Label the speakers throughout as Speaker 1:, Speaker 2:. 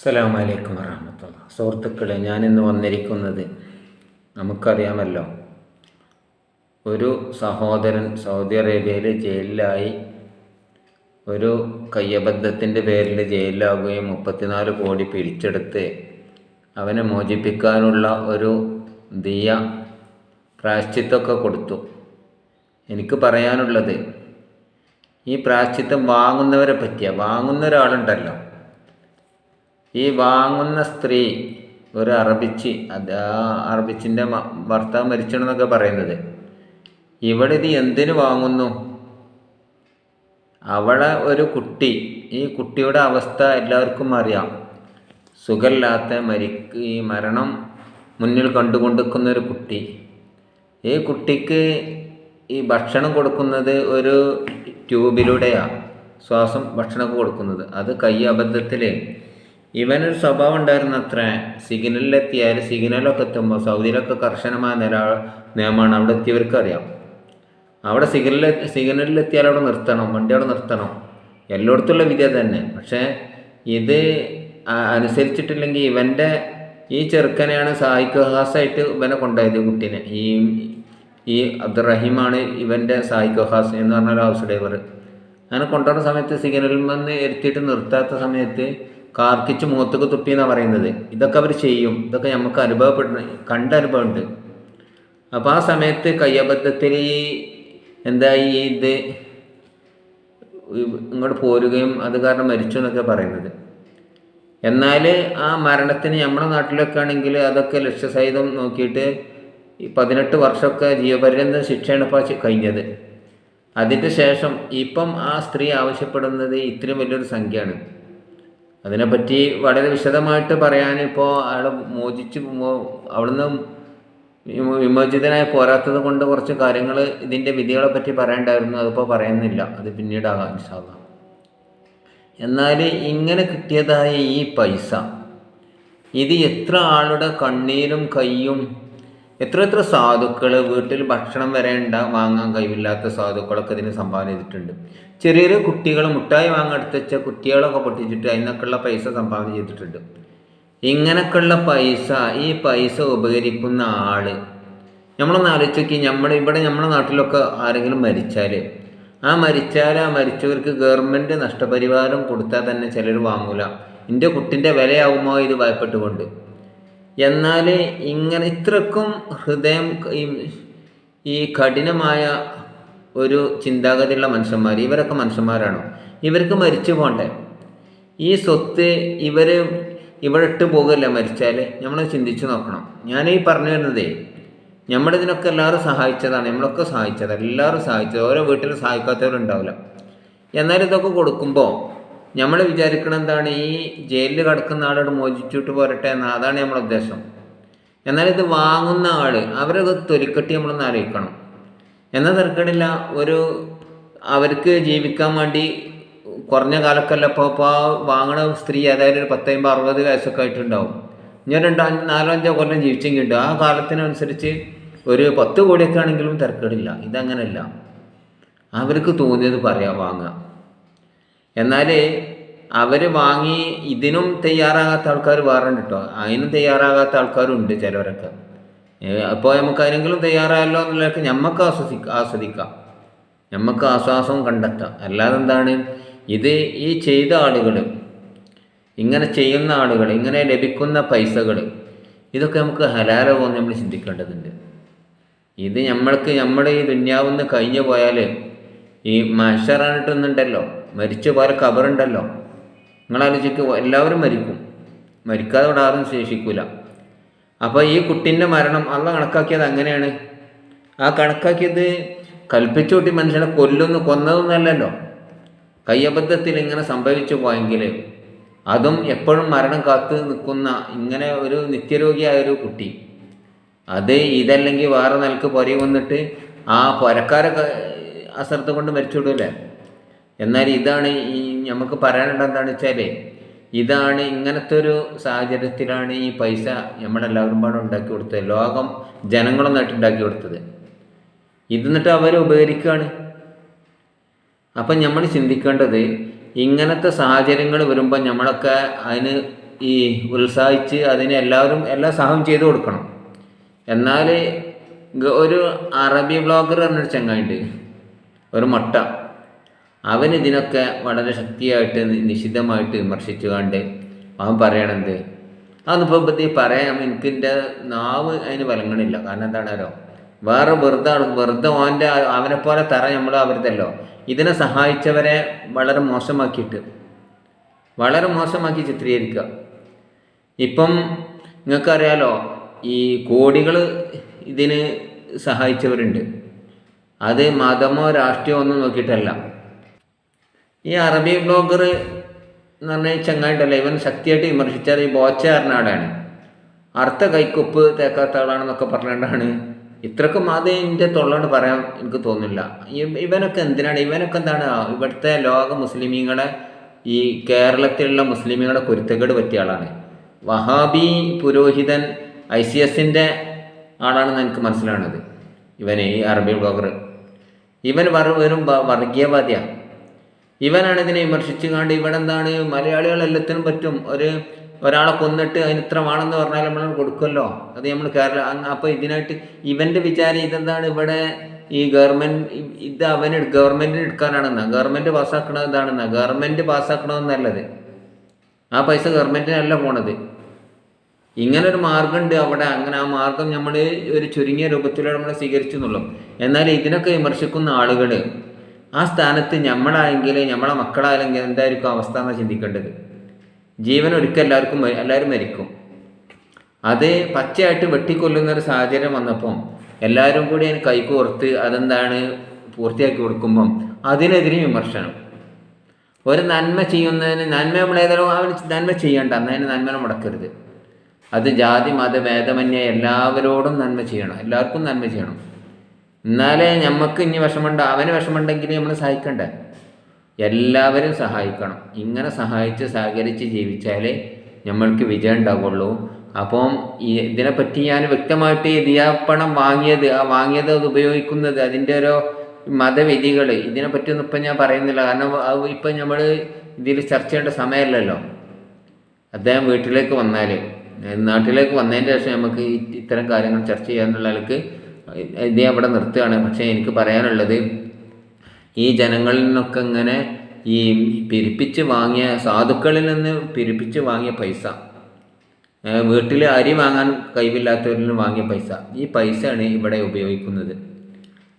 Speaker 1: അസ്സലാമു വലൈക്കും വറഹമത്തുള്ള സുഹൃത്തുക്കളെ ഞാനിന്ന് വന്നിരിക്കുന്നത് നമുക്കറിയാമല്ലോ ഒരു സഹോദരൻ സൗദി അറേബ്യയിൽ ജയിലിലായി ഒരു കയ്യബദ്ധത്തിന്റെ പേരിൽ ജയിലിലാവുകയും മുപ്പത്തിനാല് കോടി പിടിച്ചെടുത്ത് അവനെ മോചിപ്പിക്കാനുള്ള ഒരു ദിയ പ്രായശ്ചിത്തൊക്കെ കൊടുത്തു. എനിക്ക് പറയാനുള്ളത് ഈ പ്രായശ്ചിത്തം വാങ്ങുന്നവരെ പറ്റിയ വാങ്ങുന്ന ഒരാളുണ്ടല്ലോ. ഈ വാങ്ങുന്ന സ്ത്രീ ഒരു അറബിച്ച് അത് ആ അറബിച്ചിന്റെ ഭർത്താവ് മരിച്ചണെന്നൊക്കെ പറയുന്നത്. ഇവിടെ ഇത് എന്തിനു വാങ്ങുന്നു? അവളെ ഒരു കുട്ടി ഈ കുട്ടിയുടെ അവസ്ഥ എല്ലാവർക്കും അറിയാം. സുഖമില്ലാത്ത മരിക്ക് ഈ മരണം മുന്നിൽ കണ്ടുകൊണ്ടിരിക്കുന്ന ഒരു കുട്ടി. ഈ കുട്ടിക്ക് ഈ ഭക്ഷണം കൊടുക്കുന്നത് ഒരു ട്യൂബിലൂടെയാണ് ശ്വാസം ഭക്ഷണമൊക്കെ കൊടുക്കുന്നത്. അത് കൈ അബദ്ധത്തിൽ ഇവനൊരു സ്വഭാവം ഉണ്ടായിരുന്ന അത്ര സിഗ്നലിലെത്തിയാൽ സിഗ്നലൊക്കെ എത്തുമ്പോൾ സൗദിയിലൊക്കെ കർശനമായ നില നിയമമാണ് അവിടെ എത്തിയവർക്ക് അറിയാം. അവിടെ സിഗ്നലിൽ സിഗ്നലിലെത്തിയാൽ അവിടെ നിർത്തണം വണ്ടി അവിടെ നിർത്തണം. എല്ലായിടത്തുള്ള വിദ്യ തന്നെ. പക്ഷേ ഇത് അനുസരിച്ചിട്ടില്ലെങ്കിൽ ഇവന്റെ ഈ ചെറുക്കനെയാണ് സായിക്കഹാസായിട്ട് ഇവനെ കൊണ്ടുപോയത് കുട്ടീനെ. ഈ ഈ അബ്ദുറഹീമാണ് ഇവന്റെ സായിക്കഹാസ് എന്ന് പറഞ്ഞ ഒരു ഹൗസ് ഡ്രൈവർ. അങ്ങനെ കൊണ്ടുപോകുന്ന സമയത്ത് സിഗ്നലിൽ നിന്ന് എത്തിയിട്ട് നിർത്താത്ത സമയത്ത് കാർക്കിച്ച് മുഖത്തൊക്കെ തുപ്പി എന്നാണ് പറയുന്നത്. ഇതൊക്കെ അവർ ചെയ്യും. ഇതൊക്കെ നമുക്ക് അനുഭവപ്പെടുന്ന കണ്ട അനുഭവമുണ്ട്. അപ്പോൾ ആ സമയത്ത് കയ്യബദ്ധത്തിൽ എന്താ ഈ ഇത് ഇങ്ങോട്ട് പോരുകയും അത് കാരണം മരിച്ചു എന്നൊക്കെ പറയുന്നത്. എന്നാൽ ആ മരണത്തിന് നമ്മുടെ നാട്ടിലൊക്കെ ആണെങ്കിൽ അതൊക്കെ ലക്ഷ്യസഹിതം നോക്കിയിട്ട് ഈ പതിനെട്ട് വർഷമൊക്കെ ജീവപര്യന്തം ശിക്ഷയാണ് ഇപ്പോൾ കഴിഞ്ഞത്. അതിന്റെ ശേഷം ഇപ്പം ആ സ്ത്രീ ആവശ്യപ്പെടുന്നത് ഇത്രയും വലിയൊരു സംഖ്യയാണ്. അതിനെപ്പറ്റി വളരെ വിശദമായിട്ട് പറയാൻ ഇപ്പോൾ അയാൾ മോചിച്ച് അവിടുന്ന് വിമോ- വിമോചിതനായി പോരാത്തത് കൊണ്ട് കുറച്ച് കാര്യങ്ങൾ ഇതിന്റെ വിധികളെ പറ്റി പറയണ്ടായിരുന്നു. അതിപ്പോൾ പറയുന്നില്ല. അത് പിന്നീടാകാം ഇൻഷാല്ല എന്നാൽ ഇങ്ങനെ കിട്ടിയതായ ഈ പൈസ ഇത് എത്ര ആളുടെ കണ്ണീരും കയ്യും എത്ര എത്ര സാധുക്കൾ വീട്ടിൽ ഭക്ഷണം വരെ ഉണ്ടാ വാങ്ങാൻ കഴിവില്ലാത്ത സാധുക്കളൊക്കെ ഇതിന് സംഭാവന ചെയ്തിട്ടുണ്ട്. ചെറിയ ചെറിയ കുട്ടികൾ മുട്ടായി വാങ്ങാൻ എടുത്ത് വെച്ച കുട്ടികളൊക്കെ പൊട്ടിച്ചിട്ട് അതിനൊക്കെയുള്ള പൈസ സംഭാവന ചെയ്തിട്ടുണ്ട്. ഇങ്ങനൊക്കെയുള്ള പൈസ ഈ പൈസ ഉപകരിക്കുന്ന ആൾ. നമ്മളൊന്ന് ആലോചിച്ച് നമ്മൾ ഇവിടെ നമ്മുടെ നാട്ടിലൊക്കെ ആരെങ്കിലും മരിച്ചാൽ ആ മരിച്ചാൽ ആ മരിച്ചവർക്ക് ഗവൺമെന്റ് നഷ്ടപരിഹാരം കൊടുത്താൽ തന്നെ ചിലർ വാങ്ങൂല. എന്റെ കുട്ടിന്റെ വിലയാവുമോ ഇത് ഭയപ്പെട്ടുകൊണ്ട്? എന്നാൽ ഇങ്ങനെ ഇത്രക്കും ഹൃദയം ഈ- കഠിനമായ ഒരു ചിന്താഗതിയുള്ള മനുഷ്യന്മാർ ഇവരൊക്കെ മനുഷ്യന്മാരാണോ? ഇവർക്ക് മരിച്ചു പോണ്ടേ? ഈ സ്വത്ത് ഇവർ ഇവിടെ ഇട്ട് പോകല്ല മരിച്ചാൽ നമ്മൾ ചിന്തിച്ചു നോക്കണം. ഞാൻ ഈ പറഞ്ഞു വരുന്നതേ നമ്മുടെ ഇതിനൊക്കെ എല്ലാവരും സഹായിച്ചതാണ്. നമ്മളൊക്കെ സഹായിച്ചത് എല്ലാവരും സഹായിച്ചത് ഓരോ വീട്ടിലും സഹായിക്കാത്തവരുണ്ടാവില്ല. എന്നാൽ ഇതൊക്കെ കൊടുക്കുമ്പോൾ നമ്മൾ വിചാരിക്കണം എന്താണ് ഈ ജയിലിൽ കിടക്കുന്ന ആളോട് മോചിച്ചിട്ട് പോരട്ടെ എന്ന് അതാണ് നമ്മുടെ ഉദ്ദേശം. എന്നാൽ ഇത് വാങ്ങുന്ന ആൾ അവരത് തൊലിക്കെട്ടി നമ്മളൊന്ന് ആലോചിക്കണം. എന്നാൽ തിരക്കടില്ല ഒരു അവർക്ക് ജീവിക്കാൻ വേണ്ടി കുറഞ്ഞ കാലക്കല്ല ഇപ്പോൾ ഇപ്പോൾ വാങ്ങണ സ്ത്രീ അതായത് ഒരു പത്തമ്പത് അറുപത് വയസ്സൊക്കെ ആയിട്ടുണ്ടാവും. ഞാൻ രണ്ടോ അഞ്ച് നാലോ അഞ്ചോ കൊല്ലം ജീവിച്ചെങ്കിൽ ഉണ്ട്. ആ കാലത്തിനനുസരിച്ച് ഒരു പത്ത് കോടിയൊക്കെ ആണെങ്കിലും തിരക്കടില്ല. ഇതങ്ങനെയല്ല അവർക്ക് തോന്നിയത് പറയാം വാങ്ങാം എന്നാൽ അവർ വാങ്ങി ഇതിനും തയ്യാറാകാത്ത ആൾക്കാർ വേറെ ഉണ്ട് കേട്ടോ അതിനും തയ്യാറാകാത്ത ആൾക്കാരുണ്ട് ചിലവരൊക്കെ. അപ്പോൾ നമുക്ക് അതിനെങ്കിലും തയ്യാറായല്ലോ എന്നുള്ളതൊക്കെ നമുക്ക് ആസ്വദിക്കാം ആസ്വദിക്കാം. നമുക്ക് ആശ്വാസവും കണ്ടെത്താം. അല്ലാതെ എന്താണ്? ഇത് ഈ ചെയ്ത ആളുകൾ ഇങ്ങനെ ചെയ്യുന്ന ആളുകൾ ഇങ്ങനെ ലഭിക്കുന്ന പൈസകൾ ഇതൊക്കെ നമുക്ക് ഹലാലാവുമെന്ന് നമ്മൾ ചിന്തിക്കേണ്ടതുണ്ട്. ഇത് നമ്മൾക്ക് നമ്മുടെ ഈ ദുന്യാവുന്ന് കഴിഞ്ഞു പോയാൽ ഈ മഷറാനിട്ടൊന്നുണ്ടല്ലോ മരിച്ച പോലെ കബറുണ്ടല്ലോ. നിങ്ങളാലോചിക്കുക എല്ലാവരും മരിക്കും. മരിക്കാതെ ഇവിടെ ആരും ശേഷിക്കൂല. അപ്പോൾ ഈ കുട്ടീന്റെ മരണം അള്ള കണക്കാക്കിയത് അങ്ങനെയാണ്. ആ കണക്കാക്കിയത് കൽപ്പിച്ചു കൂട്ടി മനുഷ്യനെ കൊല്ലുന്നു കൊന്നതൊന്നല്ലല്ലോ കയ്യബദ്ധത്തിൽ ഇങ്ങനെ സംഭവിച്ചു പോയെങ്കിൽ അതും എപ്പോഴും മരണം കാത്തു നിൽക്കുന്ന ഇങ്ങനെ ഒരു നിത്യരോഗിയായ ഒരു കുട്ടി. അത് ഇതല്ലെങ്കിൽ വേറെ നിലയ്ക്ക് പൊരി വന്നിട്ട് ആ പൊരക്കാരെ അശ്രദ്ധ കൊണ്ട് മരിച്ചുവിടൂലേ എന്നാൽ ഇതാണ് ഈ നമുക്ക് പറയാനുള്ളത് എന്താണെന്ന് വെച്ചാൽ ഇതാണ് ഇങ്ങനത്തെ ഒരു സാഹചര്യത്തിലാണ് ഈ പൈസ നമ്മളെല്ലാവരും പാടെ ഉണ്ടാക്കി കൊടുത്തത്. ലോകം ജനങ്ങളൊന്നായിട്ട് ഉണ്ടാക്കി കൊടുത്തത്. ഇത് എന്നിട്ട് അവർ ഉപകരിക്കുകയാണ് അപ്പം നമ്മൾ ചിന്തിക്കേണ്ടത് ഇങ്ങനത്തെ സാഹചര്യങ്ങൾ വരുമ്പോൾ നമ്മളൊക്കെ അതിന് ഈ ഉത്സാഹിച്ച് അതിന് എല്ലാവരും എല്ലാ സഹായം ചെയ്തു കൊടുക്കണം. എന്നാൽ ഒരു അറബി ബ്ലോഗർ പറഞ്ഞൊരു ചങ്ങായിണ്ട്. ഒരു മട്ട. അവൻ ഇതിനൊക്കെ വളരെ ശക്തിയായിട്ട് നിഷിദ്ധമായിട്ട് വിമർശിച്ചു കണ്ട് അവൻ പറയണത് അതൊന്നിപ്പോൾ പറ്റി പറയാം എനിക്ക് എന്റെ നാവ് അതിന് വലങ്ങണില്ല. കാരണം എന്താണല്ലോ വേറെ വെറുതെ വെറുതെ അവനെ പോലെ തറ നമ്മൾ അവരുതല്ലോ ഇതിനെ സഹായിച്ചവരെ വളരെ മോശമാക്കിയിട്ട് വളരെ മോശമാക്കി ചിത്രീകരിക്കുക. ഇപ്പം നിങ്ങൾക്കറിയാലോ ഈ കോടികൾ ഇതിന് സഹായിച്ചവരുണ്ട്. അത് മതമോ രാഷ്ട്രീയമോ ഒന്നും നോക്കിയിട്ടല്ല. ഈ അറബി ബ്ലോഗർ എന്ന് പറഞ്ഞാൽ ചങ്ങായിട്ടല്ല ഇവൻ ശക്തിയായിട്ട് വിമർശിച്ചാൽ ഈ ബോച്ചകാരനാടാണ് അർത്ഥ കൈക്കൊപ്പ് തേക്കാത്ത ആളാണെന്നൊക്കെ പറഞ്ഞുകൊണ്ടാണ്. ഇത്രക്കും അത് എന്റെ തൊള്ളോട് പറയാൻ എനിക്ക് തോന്നുന്നില്ല. ഇവനൊക്കെ എന്തിനാണ്? ഇവനൊക്കെ എന്താണ്? ഇവിടുത്തെ ലോക മുസ്ലിമീങ്ങളെ ഈ കേരളത്തിലുള്ള മുസ്ലിമീങ്ങളെ കുരുത്തക്കേട് പറ്റിയ ആളാണ്. വഹാബി പുരോഹിതൻ ഐ സി എസിന്റെ ആളാണെന്ന് എനിക്ക് മനസ്സിലാണത് ഇവനെ ഈ അറബി ബ്ലോഗർ. ഇവൻ വെറും വർഗീയവാദിയാണ് ഇവനാണ് ഇതിനെ വിമർശിച്ചു കാണ്ട് ഇവിടെ എന്താണ് മലയാളികൾ എല്ലാത്തിനും പറ്റും. ഒരു ഒരാളെ കൊന്നിട്ട് അതിന് ഇത്ര വേണമെന്ന് പറഞ്ഞാൽ നമ്മൾ കൊടുക്കുമല്ലോ. അത് നമ്മൾ കേരള അപ്പോൾ ഇതിനായിട്ട് ഇവന്റെ വിചാരം ഇതെന്താണ്? ഇവിടെ ഈ ഗവൺമെന്റ് ഇത് അവന് ഗവൺമെന്റിന് എടുക്കാനാണെന്നാ. ഗവൺമെന്റ് പാസ്സാക്കണത് ഇതാണെന്നാ. ഗവൺമെന്റ് പാസ്സാക്കണമെന്നല്ലത് ആ പൈസ ഗവൺമെന്റിനല്ല പോണത്. ഇങ്ങനെ ഒരു മാർഗമുണ്ട് അവിടെ അങ്ങനെ ആ മാർഗം നമ്മൾ ഒരു ചുരുങ്ങിയ രൂപത്തിലൂടെ നമ്മൾ സ്വീകരിച്ചു എന്നുള്ളൂ എന്നാൽ ഇതിനൊക്കെ വിമർശിക്കുന്ന ആളുകൾ ആ സ്ഥാനത്ത് നമ്മളായെങ്കിൽ നമ്മളെ മക്കളായെങ്കിൽ എന്തായിരിക്കും അവസ്ഥ എന്നാണ് ചിന്തിക്കേണ്ടത്? ജീവൻ ഒരിക്കൽ എല്ലാവർക്കും എല്ലാവരും മരിക്കും. അത് പച്ചയായിട്ട് വെട്ടിക്കൊല്ലുന്ന ഒരു സാഹചര്യം വന്നപ്പം എല്ലാവരും കൂടി അതിന് കൈകോർത്ത് അതെന്താണ് പൂർത്തിയാക്കി കൊടുക്കുമ്പം അതിനെതിരെ വിമർശനം. ഒരു നന്മ ചെയ്യുന്നതിന് നന്മ നമ്മൾ അവന് നന്മ ചെയ്യണ്ട. എന്നതിന് നന്മ മുടക്കരുത്. അത് ജാതി മത ഭേദമന്യേ എല്ലാവരോടും നന്മ ചെയ്യണം. എല്ലാവർക്കും നന്മ ചെയ്യണം. എന്നാലേ നമുക്ക് ഇനി വിഷമമുണ്ട് അവന് വിഷമമുണ്ടെങ്കിൽ നമ്മൾ സഹായിക്കണ്ടേ എല്ലാവരും സഹായിക്കണം. ഇങ്ങനെ സഹായിച്ച് സഹകരിച്ച് ജീവിച്ചാലേ നമ്മൾക്ക് വിജയം ഉണ്ടാവുള്ളൂ. അപ്പം ഈ ഇതിനെപ്പറ്റി ഞാൻ വ്യക്തമായിട്ട് ദിയാപ്പണം വാങ്ങിയത് ആ വാങ്ങിയത് അത് ഉപയോഗിക്കുന്നത് അതിന്റെ ഓരോ മതവിധികൾ. ഇതിനെപ്പറ്റിയൊന്നും ഇപ്പം ഞാൻ പറയുന്നില്ല. കാരണം ഇപ്പം നമ്മൾ ഇതിൽ ചർച്ച ചെയ്യേണ്ട സമയമല്ലല്ലോ അദ്ദേഹം വീട്ടിലേക്ക് വന്നാൽ നാട്ടിലേക്ക് വന്നതിന് ശേഷം നമുക്ക് ഇത്തരം കാര്യങ്ങൾ ചർച്ച ചെയ്യാനുള്ള ആൾക്ക് ഇത് അവിടെ നിർത്തുകയാണ്. പക്ഷേ എനിക്ക് പറയാനുള്ളത് ഈ ജനങ്ങളിൽ നിന്നൊക്കെ ഇങ്ങനെ ഈ പിരിപ്പിച്ച് വാങ്ങിയ സാധുക്കളിൽ നിന്ന് പിരിപ്പിച്ച് വാങ്ങിയ പൈസ വീട്ടിൽ അരി വാങ്ങാൻ കഴിവില്ലാത്തവരിൽ നിന്ന് വാങ്ങിയ പൈസ ഈ പൈസയാണ് ഇവിടെ ഉപയോഗിക്കുന്നത്.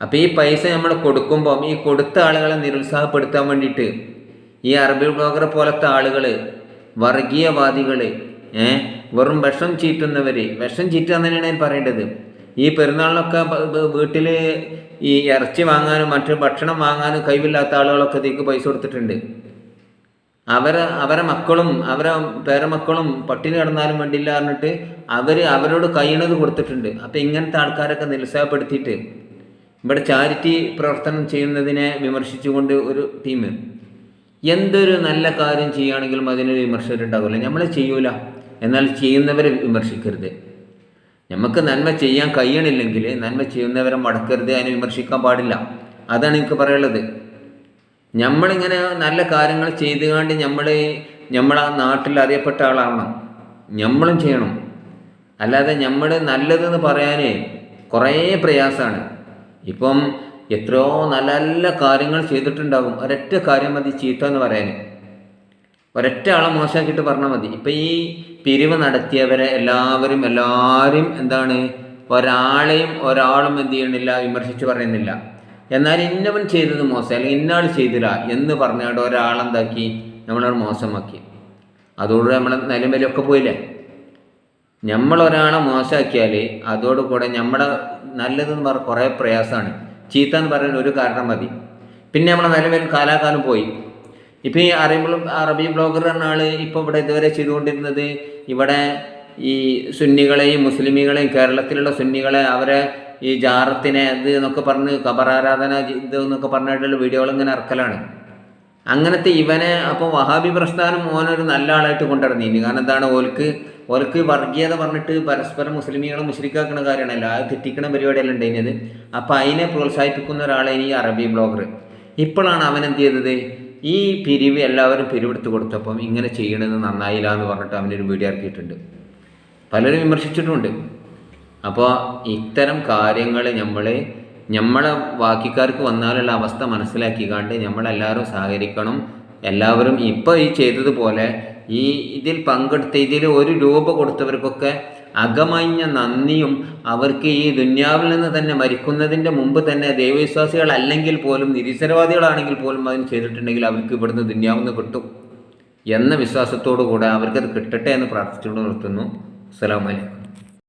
Speaker 1: അപ്പോൾ ഈ പൈസ നമ്മൾ കൊടുക്കുമ്പം ഈ കൊടുത്ത ആളുകളെ നിരുത്സാഹപ്പെടുത്താൻ വേണ്ടിയിട്ട് ഈ അറബി ബ്ലോഗർ പോലത്തെ ആളുകൾ വർഗീയവാദികൾ ഏഹ് വെറും വിഷം ചീറ്റുന്നവർ വിഷം ചീറ്റുക തന്നെയാണ് ഞാൻ പറയേണ്ടത്. ഈ പെരുന്നാളിനൊക്കെ വീട്ടിൽ ഈ ഇറച്ചി വാങ്ങാനും മറ്റു ഭക്ഷണം വാങ്ങാനും കഴിവില്ലാത്ത ആളുകളൊക്കെ ഇതിക്ക് പൈസ കൊടുത്തിട്ടുണ്ട്. അവരെ അവരെ മക്കളും അവരെ പേരമക്കളും പട്ടിണി കിടന്നാലും വേണ്ടില്ല പറഞ്ഞിട്ട് അവർ അവരോട് കഴിയണത് കൊടുത്തിട്ടുണ്ട്. അപ്പം ഇങ്ങനത്തെ ആൾക്കാരൊക്കെ നിരുത്സാഹപ്പെടുത്തിയിട്ട് ഇവിടെ ചാരിറ്റി പ്രവർത്തനം ചെയ്യുന്നതിനെ വിമർശിച്ചുകൊണ്ട് ഒരു ടീം. എന്തൊരു നല്ല കാര്യം ചെയ്യുകയാണെങ്കിലും അതിനൊരു വിമർശകരുണ്ടാവില്ല. നമ്മൾ ചെയ്യൂല. എന്നാൽ ചെയ്യുന്നവരെ വിമർശിക്കരുത്. നമുക്ക് നന്മ ചെയ്യാൻ കഴിയണില്ലെങ്കിൽ നന്മ ചെയ്യുന്നവരെ മടക്കരുത് അതിനെ വിമർശിക്കാൻ പാടില്ല. അതാണ് എനിക്ക് പറയുള്ളത് നമ്മളിങ്ങനെ നല്ല കാര്യങ്ങൾ ചെയ്തുകൊണ്ട് നമ്മൾ നമ്മളെ നാട്ടിൽ അറിയപ്പെട്ട ആളാവണം നമ്മളും ചെയ്യണം. അല്ലാതെ നമ്മൾ നല്ലതെന്ന് പറയാൻ കുറേ പ്രയാസമാണ് ഇപ്പം എത്രയോ നല്ല നല്ല കാര്യങ്ങൾ ചെയ്തിട്ടുണ്ടാകും ഒരൊറ്റ കാര്യം മതി ചീത്ത എന്ന് പറയാൻ ഒരൊറ്റ ആളെ മോശമാക്കിയിട്ട് പറഞ്ഞാൽ മതി. ഇപ്പം ഈ പിരിവ് നടത്തിയവരെ എല്ലാവരും എല്ലാവരും എന്താണ്? ഒരാളെയും ഒരാളും എന്ത് ചെയ്യണില്ല വിമർശിച്ച് പറയുന്നില്ല. എന്നാൽ ഇന്നവൻ ചെയ്തത് മോശം അല്ലെങ്കിൽ ഇന്നാൾ ചെയ്തില്ല എന്ന് പറഞ്ഞുകൊണ്ട് ഒരാളെന്താക്കി? നമ്മളെ മോശമാക്കി. അതോടുകൂടി നമ്മൾ നിലമേലൊക്കെ പോയില്ലേ? നമ്മളൊരാളെ മോശമാക്കിയാൽ അതോടുകൂടെ നമ്മുടെ നല്ലതെന്ന് പറഞ്ഞ കുറേ പ്രയാസമാണ്. ചീത്ത എന്ന് പറയുന്ന ഒരു കാരണം മതി. പിന്നെ നമ്മളെ നിലവിൽ കാലാകാലം പോയി. ഇപ്പം ഈ അറബി അറബി ബ്ലോഗർ എന്ന ആൾ ഇപ്പോൾ ഇവിടെ ഇതുവരെ ചെയ്തുകൊണ്ടിരുന്നത് ഇവിടെ ഈ സുന്നികളെയും മുസ്ലിമികളെയും കേരളത്തിലുള്ള സുന്നികളെ അവരെ ഈ ജാറത്തിനെ ഇത് എന്നൊക്കെ പറഞ്ഞ് കബറാരാധന ഇത് എന്നൊക്കെ പറഞ്ഞിട്ടുള്ള വീഡിയോകൾ ഇങ്ങനെ ഇറക്കലാണ്. അങ്ങനത്തെ ഇവനെ അപ്പോൾ വഹാബി പ്രസ്ഥാനം ഓനൊരു നല്ല ആളായിട്ട് കൊണ്ടിറങ്ങിയിരുന്നു കാരണം എന്താണ്? ഓൽക്ക് ഓൽക്ക് വർഗീയത പറഞ്ഞിട്ട് പരസ്പരം മുസ്ലിമികളെ മുസ്ലിക്കാക്കുന്ന കാര്യമാണല്ലോ. അത് തെറ്റിക്കണ പരിപാടിയല്ല ഉണ്ടായിരുന്നത്. അപ്പോൾ അതിനെ പ്രോത്സാഹിപ്പിക്കുന്ന ഒരാളാണ് ഈ അറബി ബ്ലോഗർ. ഇപ്പോഴാണ് അവൻ എന്ത് ചെയ്തത്? ഈ പിരിവ് എല്ലാവരും പിരിവെടുത്ത് കൊടുത്തപ്പം ഇങ്ങനെ ചെയ്യണത് നന്നായില്ല എന്ന് പറഞ്ഞിട്ട് അവനൊരു വീഡിയോ ഇറക്കിയിട്ടുണ്ട്. പലരും വിമർശിച്ചിട്ടുമുണ്ട്. അപ്പോൾ ഇത്തരം കാര്യങ്ങൾ നമ്മൾ നമ്മളെ ബാക്കിക്കാർക്ക് വന്നാലുള്ള അവസ്ഥ മനസ്സിലാക്കി മനസ്സിലാക്കിക്കാണ്ട് നമ്മളെല്ലാവരും സഹകരിക്കണം. എല്ലാവരും ഇപ്പോൾ ഈ ചെയ്തതുപോലെ ഈ ഇതിൽ പങ്കെടുത്ത ഇതിൽ ഒരു രൂപ കൊടുത്തവർക്കൊക്കെ അകമഞ്ഞ നന്ദിയും അവർക്ക് ഈ ദുന്യാവിൽ നിന്ന് തന്നെ മരിക്കുന്നതിന്റെ മുമ്പ് തന്നെ ദൈവവിശ്വാസികൾ അല്ലെങ്കിൽ പോലും നിരീശ്വരവാദികളാണെങ്കിൽ പോലും അതിന് ചെയ്തിട്ടുണ്ടെങ്കിൽ അവർക്ക് ഇവിടുന്ന് ദുന്യാവിൽ നിന്ന് കിട്ടും എന്ന വിശ്വാസത്തോടു കൂടെ അവർക്കത് കിട്ടട്ടെ എന്ന് പ്രാർത്ഥിച്ചുകൊണ്ട് നിർത്തുന്നു. അസ്സലാമു അലൈക്കും.